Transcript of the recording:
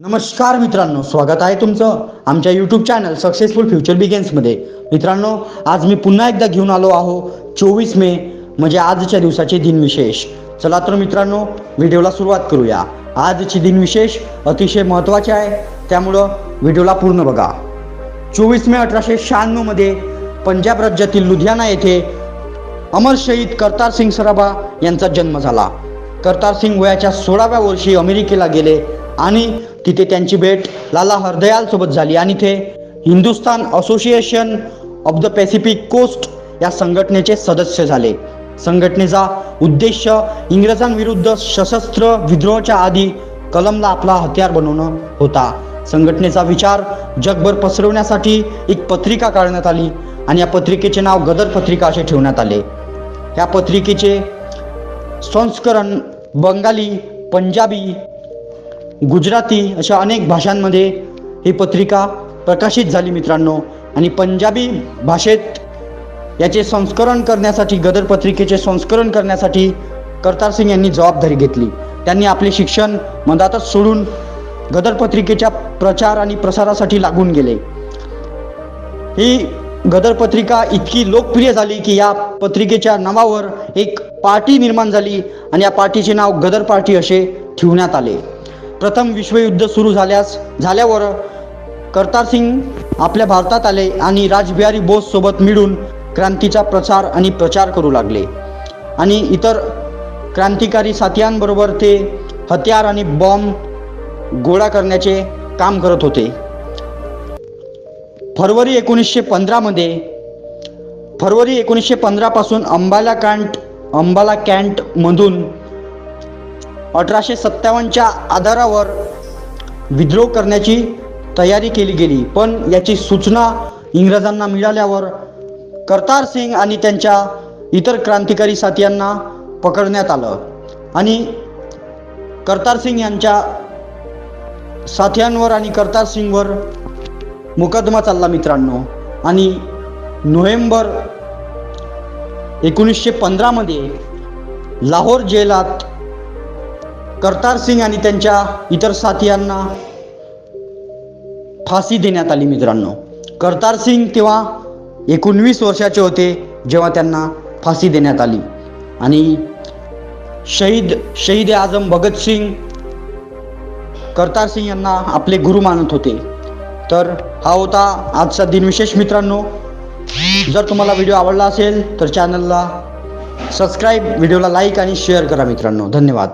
नमस्कार मित्रांनो स्वागत आहे तुमचं आमच्या यूट्यूब चॅनल सक्सेसफुल फ्युचर बिगेन्समध्ये मित्रांनो आज मी पुन्हा एकदा घेऊन आलो आहो चोवीस मे म्हणजे आजच्या दिवसाचे दिनविशेष. चला तर मित्रांनो व्हिडिओला सुरुवात करूया. आजची दिनविशेष अतिशय महत्त्वाचे आहे त्यामुळं व्हिडिओला पूर्ण बघा. चोवीस मे अठराशे शहाण्णवमध्ये पंजाब राज्यातील लुधियाना येथे अमर शहीद करतार सिंग सराबा यांचा जन्म झाला. करतार सिंग वयाच्या सोळाव्या वर्षी अमेरिकेला गेले आणि तिथे त्यांची भेट लाला हरदयालसोबत झाली. आणि ते Hindustan association of the Pacific coast या संघटनेचे सदस्य झाले. संघटनेचा उद्देश इंग्रजांविरुद्ध सशस्त्र विद्रोहाच्या आधी कलमला आपला हत्यार बनवणं होता. संघटनेचा विचार जगभर पसरवण्यासाठी एक पत्रिका काढण्यात आली आणि या पत्रिकेचे नाव गदर पत्रिका असे ठेवण्यात आले. या पत्रिकेचे संस्करण बंगाली पंजाबी गुजराती अशा अनेक भाषांमध्ये ही पत्रिका प्रकाशित झाली मित्रांनो. आणि पंजाबी भाषेत याचे संस्करण करण्यासाठी गदर पत्रिकेचे संस्करण करण्यासाठी करतार सिंग यांनी जबाबदारी घेतली. त्यांनी आपले शिक्षण मधातच सोडून गदर पत्रिकेच्या प्रचार आणि प्रसारासाठी लागून गेले. ही गदर पत्रिका इतकी लोकप्रिय झाली की या पत्रिकेच्या नावावर एक पार्टी निर्माण झाली आणि या पार्टीचे नाव गदर पार्टी असे ठेवण्यात आले. प्रथम विश्वयुद्ध सुरू झाल्यास झाल्यावर करतार सिंग आपल्या भारतात आले आणि राजबिहारी बोस सोबत मिळून क्रांतीचा प्रचार आणि प्रचार करू लागले. आणि इतर क्रांतिकारी साथीयांबरोबर ते हत्यार आणि बॉम्ब गोळा करण्याचे काम करत होते. फरवरी एकोणीसशे पंधरामध्ये फरवरी एकोणीसशे पंधरापासून अंबाला कांट अंबाला कॅन्टमधून अठराशे सत्तावन्नच्या आधारावर विद्रोह करण्याची तयारी केली गेली. पण याची सूचना इंग्रजांना मिळाल्यावर करतार सिंग आणि त्यांच्या इतर क्रांतिकारी साथीयांना पकडण्यात आलं. आणि करतार सिंग यांच्या साथ्यांवर आणि करतार सिंगवर मुकदमा चालला मित्रांनो. आणि नोव्हेंबर एकोणीसशे पंधरामध्ये लाहोर जेलात करतार सिंग आणि त्यांच्या इतर साथीयांना फाशी देण्यात आली मित्रांनो. करतार सिंग तेव्हा एकोणवीस वर्षाचे होते जेव्हा त्यांना फाशी देण्यात आली. आणि शहीद शहीद आझम भगतसिंग करतार सिंग यांना आपले गुरु मानत होते. तर हा होता आजचा दिनविशेष मित्रांनो. जर तुम्हाला व्हिडिओ आवडला असेल तर चॅनलला सबस्क्राईब व्हिडिओला लाईक आणि शेअर करा मित्रांनो. धन्यवाद.